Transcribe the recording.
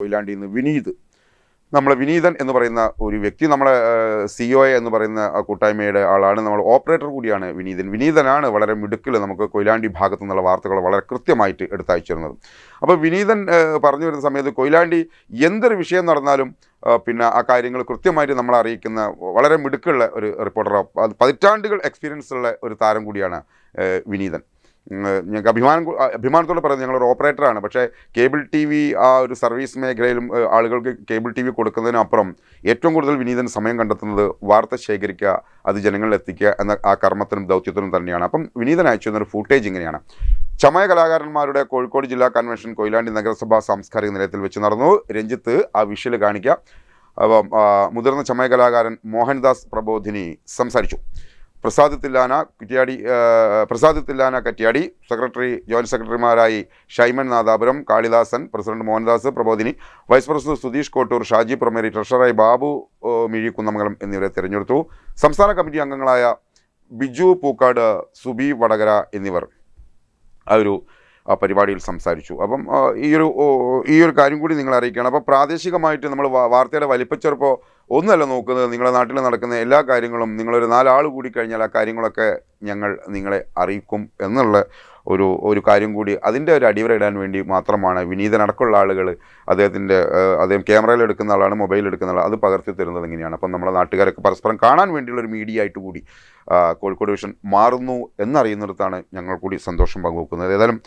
കൊയിലാണ്ടിയിൽ നിന്ന് വിനീത്. നമ്മളെ വിനീതൻ എന്ന് പറയുന്ന ഒരു വ്യക്തി നമ്മളെ സി ഒ എ എന്ന് പറയുന്ന കൂട്ടായ്മയുടെ ആളാണ്. നമ്മൾ ഓപ്പറേറ്റർ കൂടിയാണ് വിനീതൻ. വിനീതനാണ് വളരെ മിടുക്കിൽ നമുക്ക് കൊയിലാണ്ടി ഭാഗത്തു നിന്നുള്ള വാർത്തകൾ വളരെ കൃത്യമായിട്ട് എടുത്തയച്ചിരുന്നത്. അപ്പോൾ വിനീതൻ പറഞ്ഞു വരുന്ന സമയത്ത് കൊയിലാണ്ടി എന്തൊരു വിഷയം നടന്നാലും പിന്നെ ആ കാര്യങ്ങൾ കൃത്യമായിട്ട് നമ്മളെ അറിയിക്കുന്ന വളരെ മിടുക്കുള്ള ഒരു റിപ്പോർട്ടർ പതിറ്റാണ്ടുകൾ എക്സ്പീരിയൻസ് ഉള്ള ഒരു താരം കൂടിയാണ് വിനീതൻ. ഞങ്ങൾക്ക് അഭിമാനം അഭിമാനത്തോടെ പറയുന്നത് ഞങ്ങളൊരു ഓപ്പറേറ്ററാണ്. പക്ഷേ കേബിൾ ടി വി ആ ഒരു സർവീസ് മേഖലയിലും ആളുകൾക്ക് കേബിൾ ടി വി കൊടുക്കുന്നതിനപ്പുറം ഏറ്റവും കൂടുതൽ വിനീതൻ സമയം കണ്ടെത്തുന്നത് വാർത്ത ശേഖരിക്കുക അത് ജനങ്ങളിൽ എത്തിക്കുക എന്ന ആ കർമ്മത്തിനും ദൗത്യത്തിനും തന്നെയാണ്. അപ്പം വിനീതൻ അയച്ചു തന്നൊരു ഫുട്ടേജ് ഇങ്ങനെയാണ്. ചമയ കലാകാരന്മാരുടെ കോഴിക്കോട് ജില്ലാ കൺവെൻഷൻ കൊയിലാണ്ടി നഗരസഭാ സാംസ്കാരിക നിലയത്തിൽ വെച്ച് നടന്നു. രഞ്ജിത്ത് ആ വിഷയിൽ കാണിക്കുക മുതിർന്ന ചമയ കലാകാരൻ മോഹൻദാസ് പ്രബോധിനി സംസാരിച്ചു. Prasad Thillana Kuttiyadi Prasad Thillana Kuttiyadi secretary joint സെക്രട്ടറിമാരായി Shaiman Nadapuram Kalidasan president Mohandas Prabodhini vice president Sudheesh Kottoor Shaji Prameri ട്രഷററായി Babu Mizhi Kunnamangalam എന്നിവരെ തിരഞ്ഞെടുത്തു. സംസ്ഥാന കമ്മിറ്റി അംഗങ്ങളായ ബിജു പൂക്കാട് സുബി വടകര എന്നിവർ ആ ഒരു പരിപാടിയിൽ സംസാരിച്ചു. അപ്പം ഈ ഒരു ഈ ഒരു കാര്യം കൂടി നിങ്ങൾ അറിയിക്കുകയാണ്. അപ്പോൾ പ്രാദേശികമായിട്ട് നമ്മൾ വാർത്തയുടെ വലിപ്പച്ചെറുപ്പോൾ ഒന്നുമല്ല നോക്കുന്നത്. നിങ്ങളുടെ നാട്ടിൽ നടക്കുന്ന എല്ലാ കാര്യങ്ങളും നിങ്ങളൊരു നാലാൾ കൂടി കഴിഞ്ഞാൽ ആ കാര്യങ്ങളൊക്കെ ഞങ്ങൾ നിങ്ങളെ അറിയിക്കും എന്നുള്ള ഒരു ഒരു കാര്യം കൂടി അതിന്റെ ഒരു അടിവര ഇടാൻ വേണ്ടി മാത്രമാണ് വിനീതനടക്കമുള്ള ആളുകൾ അദ്ദേഹത്തിന്റെ അദ്ദേഹം ക്യാമറയിൽ എടുക്കുന്ന ആളാണ് മൊബൈലിൽ എടുക്കുന്ന ആളാണ് അത് പകർത്തി തരുന്നത് എങ്ങനെയാണ് അപ്പം നമ്മുടെ നാട്ടുകാരൊക്കെ പരസ്പരം കാണാൻ വേണ്ടിയുള്ള ഒരു മീഡിയ ആയിട്ട് കൂടി കോഴിക്കോട് വിഷൻ മാറുന്നു എന്നറിയുന്നിടത്താണ് ഞങ്ങൾ കൂടി സന്തോഷം പങ്കുവെക്കുന്നത്. ഏതായാലും